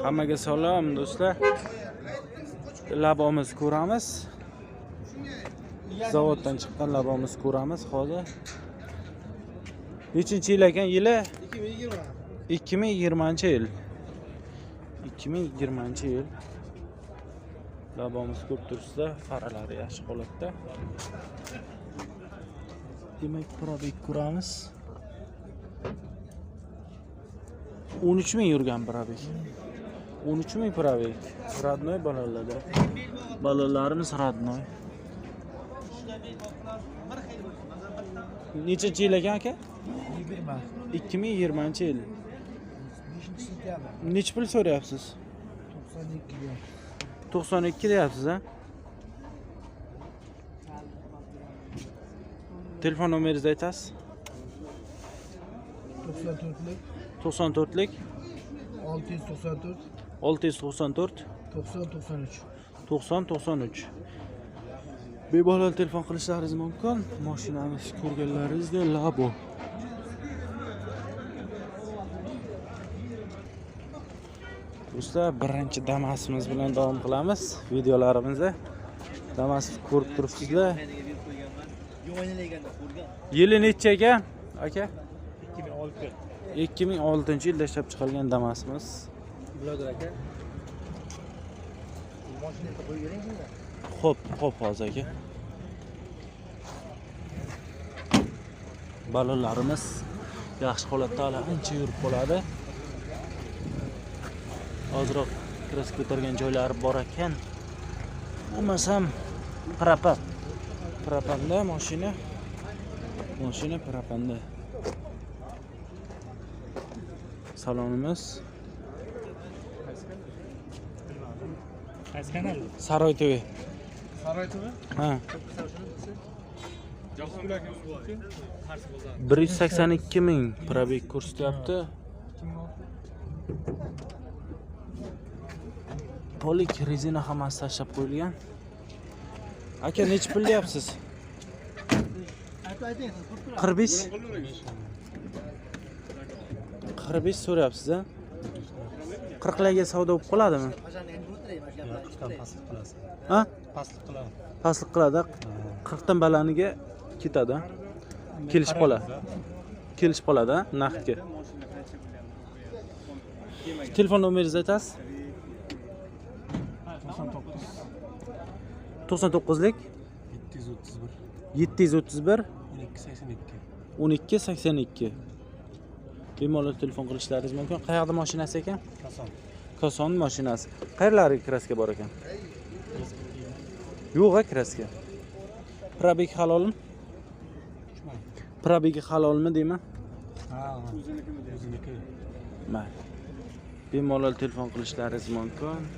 hammaga salom do'stlar. Labomiz ko'ramiz. Zavoddan chiqqan labomiz ko'ramiz hozir. Nechinchi yil ekan? Yili? Ikki ming yigirmanchi yil. Ikki ming yigirmanchi yil. Labomiz ko'rib turibsizlar faralari yaxshi holatda. Demak probek ko'ramiz. O'n uch ming yurgan probek o'n uch ming probek родной bolalarda bolalarimiz родной nechinchi yil ekan aka yigirma ikki ming yigirmanchi yil beshinchi sentyabr nechi pul so'rayapsiz to'qson ikkiga to'qson ikki deyapsiz a telefon nomeringizni aytasiz to'qson to'rtlik to'qson to'rtlik olti yuz to'qson to'rt. To'qson to'qson uch. To'qson to'qson uch. Bemalol telefon qilishlaringiz mumkin. Mashinamiz ko'rganlaringizdek labo. Do'stlar birinchi damasimiz bilan davom qilamiz videolarimizni. Damas ko'rib turibsizlar. Yili necha ekan aka? Ikki ming olti. Ikki ming oltinchi yilda ishlab chiqarilgan damasimiz bloger aka moshinani qo'yib bering shunda Xo'p, xo'p hozir aka. Balonlarimiz yaxshi holatda hali ancha yurib qoladi. Ozroq kiras ko'targan joylari bor ekan. Bo'lmasam propan. Propanda mashina. Mashina propanda. Salonimiz qaysi kanal Saroy TV. saroytimi Ha. 182 ming probek ko'rsatyapti. Polik rezina hammasi tashlab qo'yilgan. Aka nechi pul deyapsiz? 45 45 so'rayapsiz a? 40 larga savdo bo'lib qoladimi? Pastlik qilasiz Ha? pastlik qiladi Pastlik qiladi. 40 dan balaniga ketadi. Kelishib qoladi. Kelishib qoladi naqdga. Telefon nomeringizni aytasiz? to'qson to'qqiz 99lik yetti yuz o'ttiz bir 731 o'n ikki sakson ikki 1282. Bemalol telefon qilishlaringiz mumkin. Qayerda mashinasi ekan? kason Koson mashinasi. Qayerlariga kraska bor ekan? Yo'q, a kraska. Probek halolmi? Probegi halolmi deyman? ha o'ziniki Mayli. Bemalol telefon qilishlaringiz mumkin.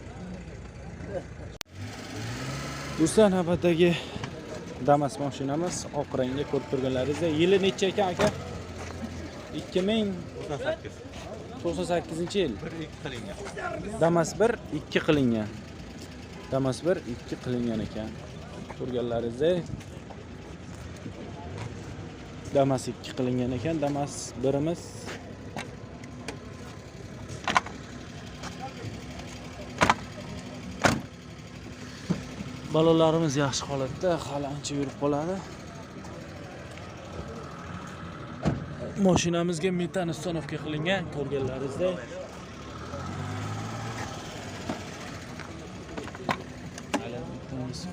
Do'stlar, navbatdagi Damas mashinamiz oq rangda ko'rib turganlaringizdek. Yili necha ekan aka? 2098 yil. bir ikki qilingan Damas 1 2 qilingan. Damas 1 2 qilingan ekan. Ko'rganlaringizdek. Eh. Damas 2 qilingan ekan. Damas birimiz Balolarimiz yaxshi holatda, hali ancha yurib qoladi. Mashinamizga metan ustanovka qilingan, ko'rganlaringizdek.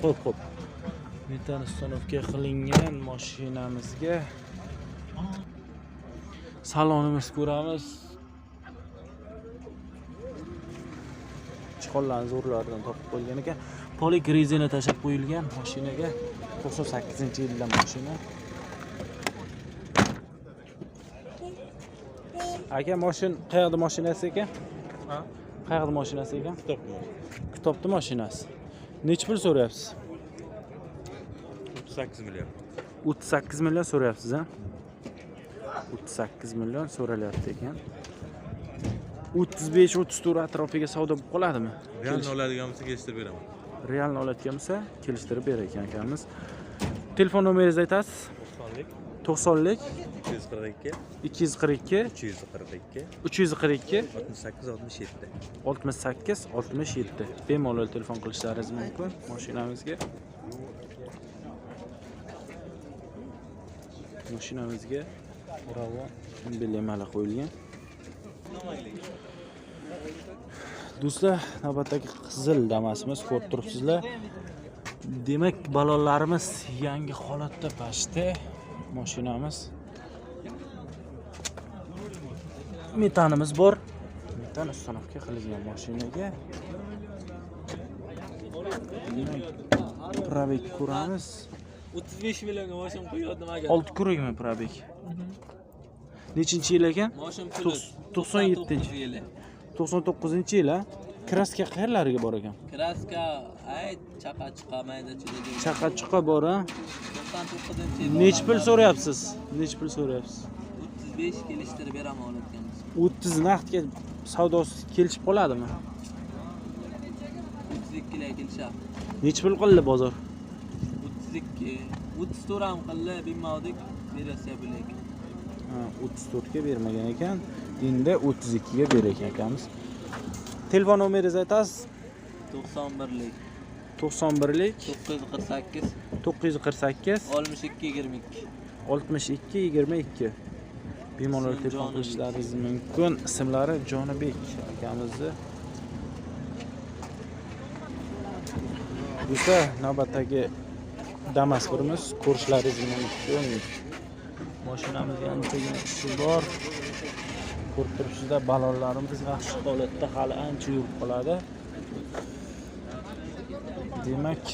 Xo'p, xo'p. Metan ustanovka qilingan mashinamizga salonimiz ko'ramiz. Chiqonlarni zo'rlardan topib qo'yilgan ekan. Polik rezina tashlab qo'yilgan mashinaga 98-yildan mashina. Aka, mashin qayerda mashinasi ekan? ha Qayerda mashinasi ekan? kitob Kitobni mashinasi. Necha pul so'rayapsiz? o'ttiz sakkiz million 38 million so'rayapsiz, a? 38 million so'ralyapti ekan. 35-34 atrofiga savdo bo'lib qoladimi? realni oladigan bo'lsa kelishtirib beraman Realni oladigan bo'lsa, kelishtirib berar ekan akamiz. Telefon nomeringizni aytasiz? to'qsonlik to'qsonlik 242, ikki. yuz qirq ikki. 342, uch yuz qirq ikki. 68, 67. oltmish sakkiz oltmish yetti. Bemalol telefon qilishlaringiz mumkin mashinamizga. Mashinamizga. Bravo. Emblemali qo'yilgan. Do'stlar navbatdagi qizil damasimiz ko'rib turibsizlar. Demak balonlarimiz yangi holatda pastda. Mashinamiz metanimiz bor metan uстановка qilingan mashinaga probek ko'ramiz 35 millionga mashina qo'yadi nimaga? olti kuragmi probek nechinchi yil ekan to'qson yettinchi. yili. to'qson to'qqizinchi yil a kraska qayerlariga bor ekan Kraska ayt chaqa chiqamaydi chidaga. chaqa chuqa bor a 99 yil. nechi pul so'rayapsiz nechi pul so'rayapsiz besh kelishtirib beraman olayotganingiz o'ttiz naqdga savdosi kelishib qoladimi? O'ttiz ikkilar kelishyapti nechi pul qildi bozor? O'ttiz ikki o'ttiz to'rt ham qildi bilmadik berasiya bo'lar ekan o'ttiz to'rtga bermagan ekan endi o'ttiz ikkiga bergan ekanmiz telefon nomeringizni aytasiz? To'qson birlik. To'qson birlik. To'qqiz yuz qirq sakkiz. To'qqiz yuz ikki yigirma ikki. İkki yigirma ikki bemalol telefon qilishlaringiz mumkin ismlari jonibek akamizni bo'lsa navbatdagi damas birimiz ko'rishlaringiz mumkin moshinamizga anchagina ishi bor ko'rib turibsizlar balonlarimiz yaxshi holatda hali ancha yurib qoladi demak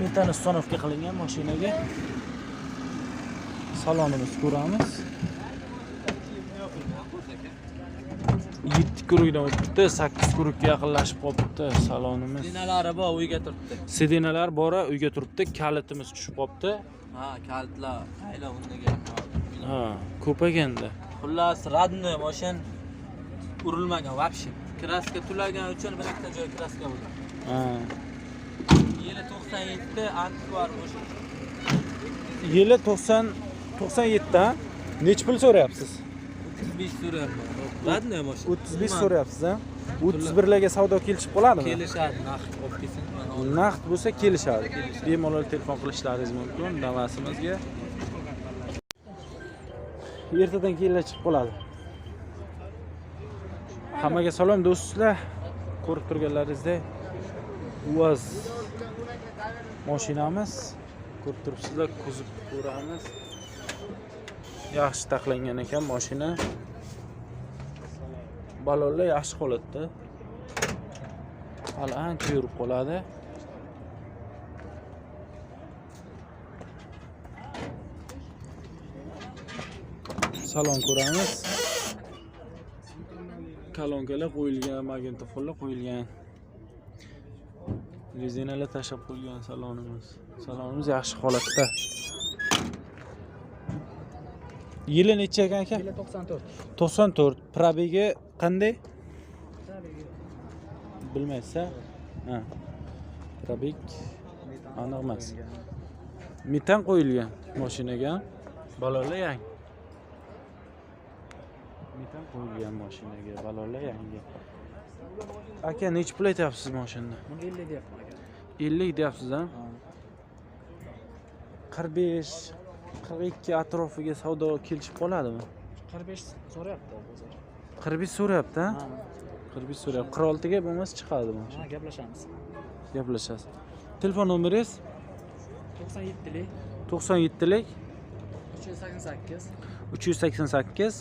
metan ustanovka qilingan mashinaga salonimiz ko'ramiz yetti kurukdan o'tibdi sakkiz kurukka yaqinlashib qolibdi salonimiz Dinalari bor, uyga turibdi. sedenalar bora uyga turibdi kalitimiz tushib qolibdi Ha, kalitlar, qayla undaga. ha ko'payganda Xullas, radni mashin urilmagan вообще. Kraska tulagan uchun bir ikkita joy kraska bo'lgan. ha Yili 97 antikvar mashin. yili to'qson to'qson yetti nechi pul so'rayapsiz 35 so'rayapman. Mashin. o'ttiz besh so'rayapsiz a o'ttiz birlarga savdo kelishib qoladimi? Kelishadi, narx olib kelsin. naqd bo'lsa kelishadi bemalol telefon qilishlaringiz mumkin damasimizga ertadan keyinlar chiqib qoladi. Hammaga salom do'stlar ko'rib turganlaringizdek uaz mashinamiz. Ko'rib turibsizlar kuzov ko'ramiz yaxshi taxlangan ekan mashina balonlar yaxshi holatda hali ancha yurib qoladi. Salon ko'ramiz. Kolonkalar qo'yilgan magnitofonlar qo'yilgan. Rezinalar tashlab qo'yilgan salonimiz. Salonimiz yaxshi holatda. Yili necha ekan aka Yili 94. to'qson to'rt probegi qanday bilmaysiz a ha. Probeg aniq emas metan qo'yilgan mashinaga balonlar yangi. Metan qo'yilgan mashinaga balonlar yangi. Aka nechi pul aytyapsiz mashinani Buni 50 deyapman aka. ellik deyapsiz a qirq besh qirq ikki atrofiga savdo kelishib qoladimi? 45 so'rayapti bozor. qirq besh so'rayapti a qirq besh so'rayapti. Qirq oltiga bo'lmasa chiqadi mashina ha gaplashamiz. gaplashasiz. Telefon nomeringiz 97 lik to'qson yettilik 388 uch yuz sakson sakkiz.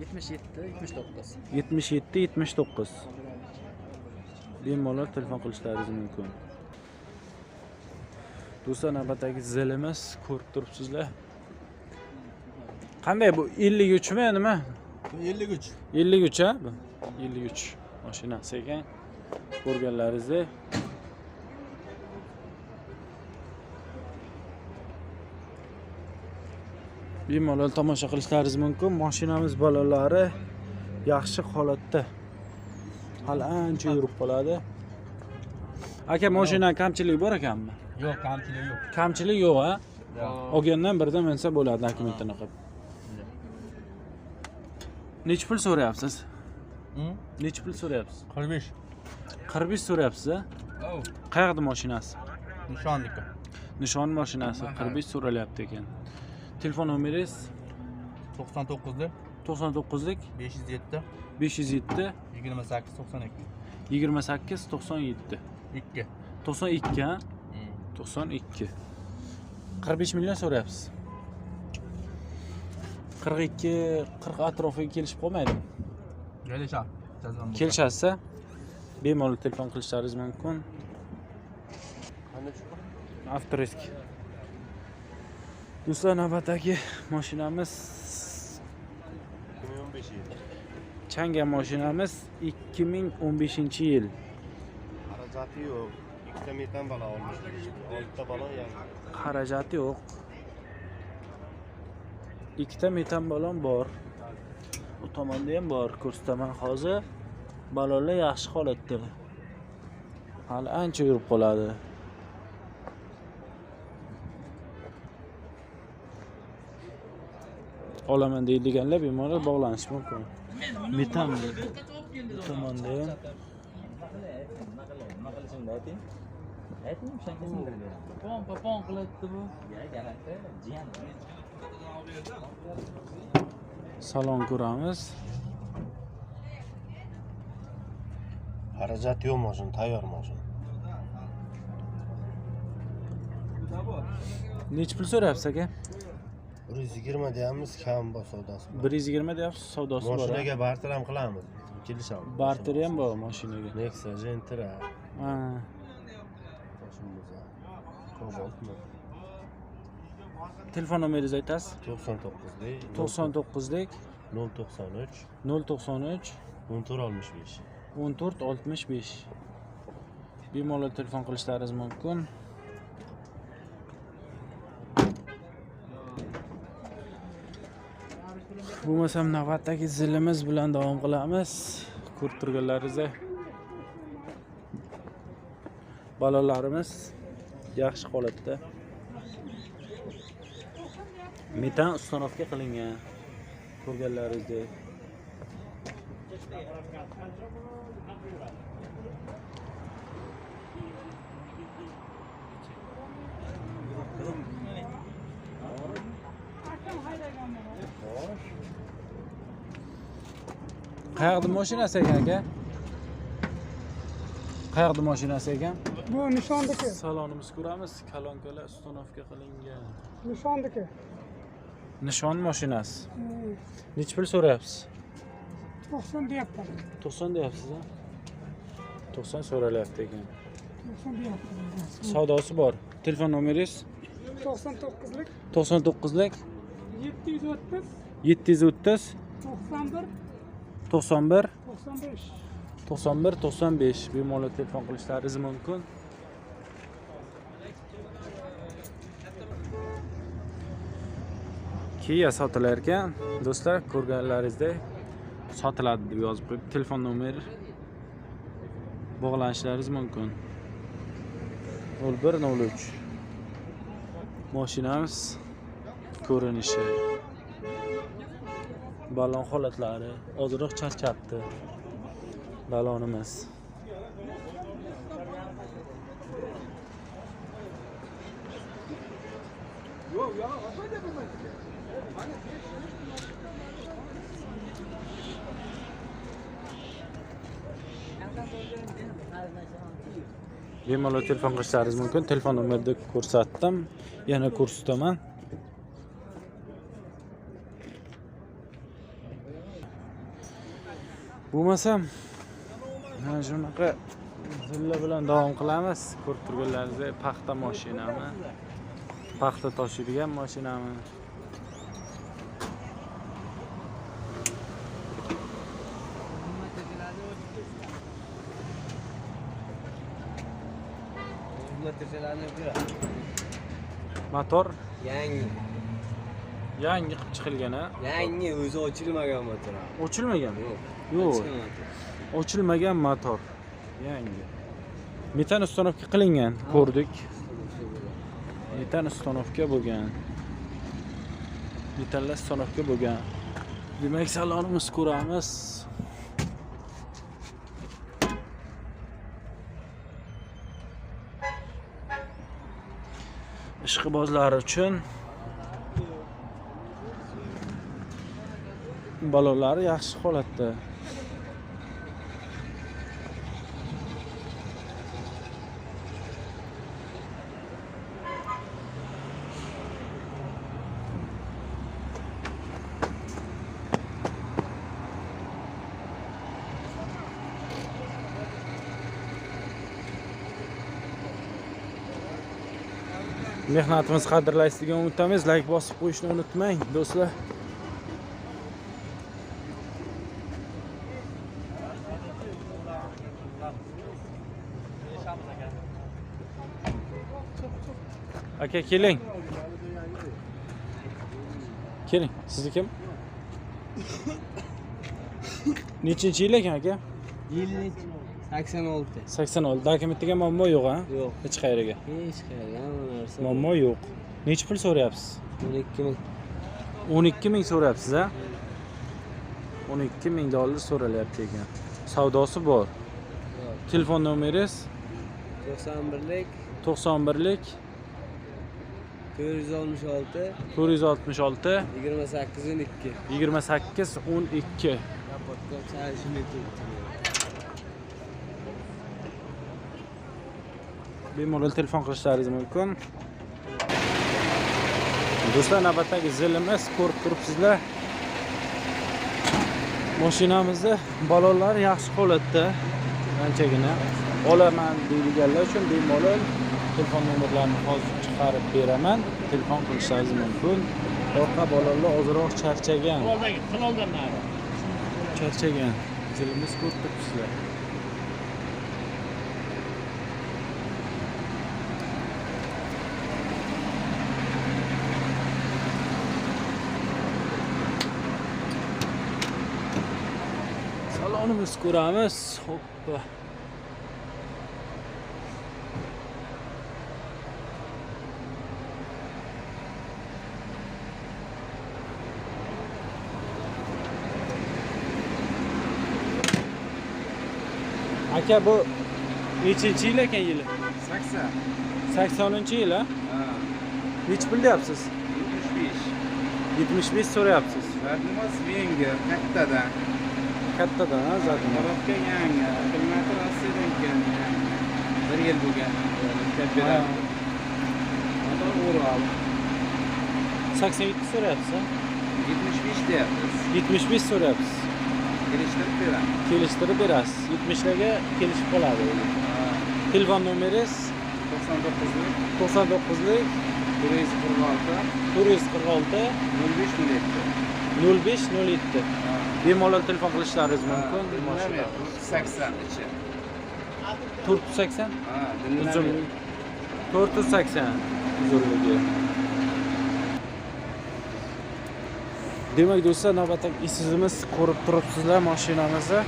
77 79. yetmish yetti yetmish to'qqiz. Bemalol telefon qilishlaringiz mumkin do'stlar navbatdagi zilimiz ko'rib turibsizlar. Qanday bu ellik uchmi nima? 53. ellik uch a bu ellik uch mashinasi ekan. Ko'rganlaringizdek bemalol tomosha qilishlaringiz mumkin. Mashinamiz balonlari yaxshi holatda. Hali ancha yurib qoladi. Aka mashinani kamchiligi bor ekanmi yo'q kamchilik yo'q kamchilik yo'q a olgandan birda minsa bo'ladi dokumentini qilib nechi pul so'rayapsiz nechi pul so'rayapsiz qirq besh qirq besh so'rayapsiz a qayerda mashinasi nishonniki nishon mashinasi qirq besh so'ralyapti ekan telefon nomeringiz to'qson to'qqizlik to'qson to'qqizlik besh yuz yetti besh yuz yetti yigirma sakkiz to'qson ikki yigirma sakkiz to'qson yetti ikki to'qson ikki a to'qson ikki qirq besh million so'rayapsiz. qirq ikki qirq atrofiga kelishib qolmaydimi kelishadi kelishasiz bemalol telefon qilishlaringiz mumkin. Avtorisk. Do'stlar navbatdagi mashinamiz. Changa mashinamiz 2015 yil. Xarajati yo'q. Ikkita metan balo olmishdik Oltita balo yangi. xarajati yo'q ikkita metan balon bor bu tomonda ham bor ko'rsataman hozir balonlar yaxshi holatda hali ancha yurib qoladi olaman deydiganlar bemalol bog'lanishi mumkin metan bu tomonda ham Popon popon qilyapti bu. salon ko'ramiz Xarajati yo'q mashina, tayyor mashina. nechi pul so'rayapsiz aka 120 deyapmiz, kam bor savdosi. bor. bir yuz yigirma deyapsiz savdosi bor? Mashinaga barter ham qilamiz. Kelishamiz. barteri ham bor mashinaga Nexia, Gentra, ha. Telefon nomeringizni aytasiz? 99lik, to'qson to'qqizlik. 093 nol to'qson uch. 1465. o'n to'rt oltmish besh. Bemalol telefon qilishlaringiz mumkin bo'lmasam navbatdagi zilimiz bilan davom qilamiz. Ko'rib turganlaringizdek eh? balonlarimiz yaxshi holatda. Metan uстановka qilingan. Ko'rganlaringizdek eh? Qayerda mashinasi ekan aka? Qayerda mashinasi ekan Bu nishondiki, salonimiz ko'ramiz kolonkalar uстановka qilingan. Nishondiki. nishon mashinasi nechi pul so'rayapsiz? 90 deyapti. to'qson deyapsiz a to'qson so'ralyapti ekan. 90 deyapti. savdosi bor. Telefon nomeringiz? 99lik to'qson to'qqizlik. 730 yetti yuz o'ttiz. 91 to'qson bir 95. to'qson bir to'qson besh bemalol telefon qilishlaringiz mumkin kia sotilar ekan do'stlar ko'rganlaringizdek sotiladi deb yozib qo'yib telefon nomeri bog'lanishlaringiz mumkin. Nol bir nol uch. Mashinamiz ko'rinishi balon holatlari ozroq charchabdi balonimiz bemalol telefon qilishlaringiz mumkin. Telefon nomerni ko'rsatdim. Yana ko'rsataman. Bo'lmasam mana shunaqa zilla bilan davom qilamiz. Ko'rib turganlaringizdek paxta mashinami paxta toshiydigan mashinami motor? Yangi, yangi qilib chiqilgan a yangi o'zi ochilmagan motor. ochilmagan? Yo'q. Yo'q. Ochilmagan motor. Yangi. Metan uстановka qilingan. Ko'rdik. Metan ustanovka bo'lgan. Metallar ustanovka bo'lgan. Demak salonimiz ko'ramiz. Ishqibozlar uchun balonlari yaxshi holatda mehnatimizni qadrlaysiz degan umiddamiz layk bosib qo'yishni unutmang do'stlar. Aka keling keling sizniki kim? Nechinchi yil ekan aka Yillik 86. sakson olti dokumentga muammo yo'q a Yo'q. hech qayerga Hech qayerga narsa. muammo yo'q. Nechi pul so'rayapsiz? 12 ming. o'n ikki ming so'rayapsiz a? O'n ikki ming dollar so'ralyapti ekan. Savdosi bor. Telefon nomeringiz? 91lik to'qson birlik. 466 to'rt yuz oltmish olti 28 12. yigirma sakkiz o'n ikki. Kapatkop sarishini bemalol telefon qilishlaringiz mumkin. Do'stlar navbatdagi zilimiz ko'rib turibsizlar mashinamizni balonlari yaxshi holatda anchagina. Olaman deydiganlar uchun bemalol telefon nomerlarini hozir chiqarib beraman. Telefon qilishlaringiz mumkin. Orqa balonlar ozroq charchagan. Charchagan. Zilimiz ko'rib turibsizlar Onu miskuramos. Hoppa. Aka bu nechinchi yil ekan yili? 80. 80-chi yil, ha? Ha. Nech pul deyapsiz? 75. 75 so'rayapsiz. Vadimos menga kattadan kattadan ha zaten. Murat'ka yani. Kılmati Rasya'ya denk geldi yani. Bir yıl bu geldi. Tepeden. Ama uğru aldım. 87 so'rayapsiz 75 deyapmiz 75 so'rayapsiz kelishtirib beramiz kelishtirib berasiz yetmishlarga kelishib qoladi telefon nomeringiz to'qson to'qqizlik to'qson to'qqizlik bir yuz qirq olti to'rt yuz qirq olti bemalol telefon qilishlaringiz mumkin sakson ichi to'rt yuz sakson ha uzun to'rt yuz sakson uzunligi demak do'stlar navbatdagi isizimiz ko'rib turibsizlar mashinamizni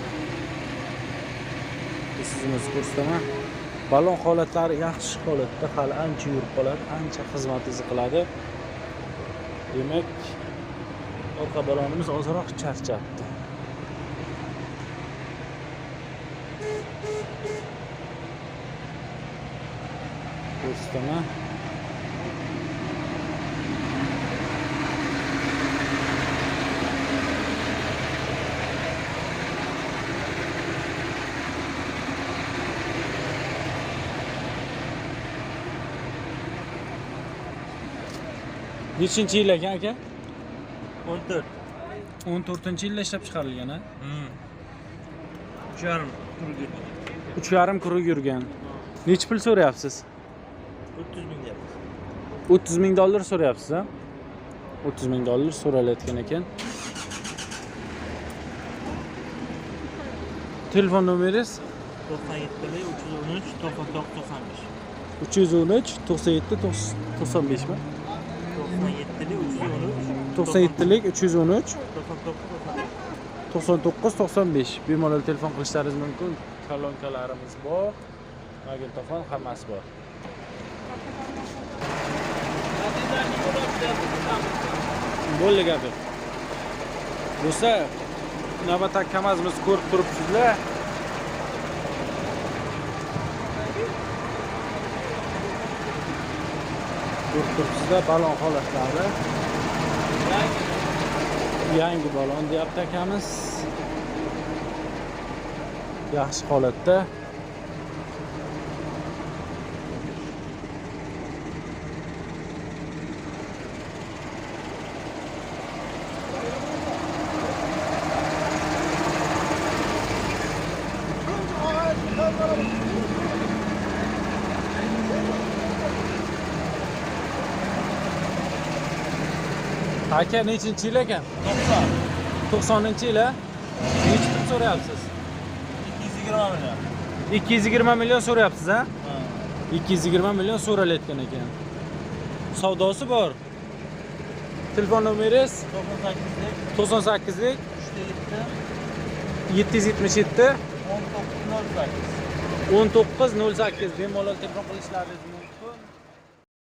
isizimiz ko'rsataman balon holatlari yaxshi holatda hali ancha yurib qoladi ancha xizmatingizni qiladi demak orqa balonimiz ozroq charchabdi ko'rsataman nechinchi yil ekan aka 14. o'n to'rtinchi yilda ishlab chiqarilgan a. Ucharim turgi. uch yarim kuruk yurgan nechi pul so'rayapsiz 300 bin yaptı. 300 ming dollar so'rayapsiz a 30 ming dollar so'ralayotgan ekan telefon nomeringiz 97 313 94 95 313 97 95 mi? 97 313 97 313 99 95 bemalol telefon qilishlaringiz mumkin kolonkalarimiz bor mobil telefon hammasi bor bo'ldi gapi. Do'stlar navbatdagi kamazimizni ko'rib turibsizlar. Ko'rib turibsizlar balon holatlari. Yangi balon deyapti akamiz. Yaxshi holatda. Aka nechinchi yil ekan? 90. 90-chi yil a? Nechi pul so'rayapsiz? 220 million. 220 million so'rayapsiz a? 220 million so'ralayotgan ekan. Savdosi bor. Telefon nomeringiz? 98lik 98lik 357 777 1908 1908 bemalol telefon qilishlaringiz mumkin.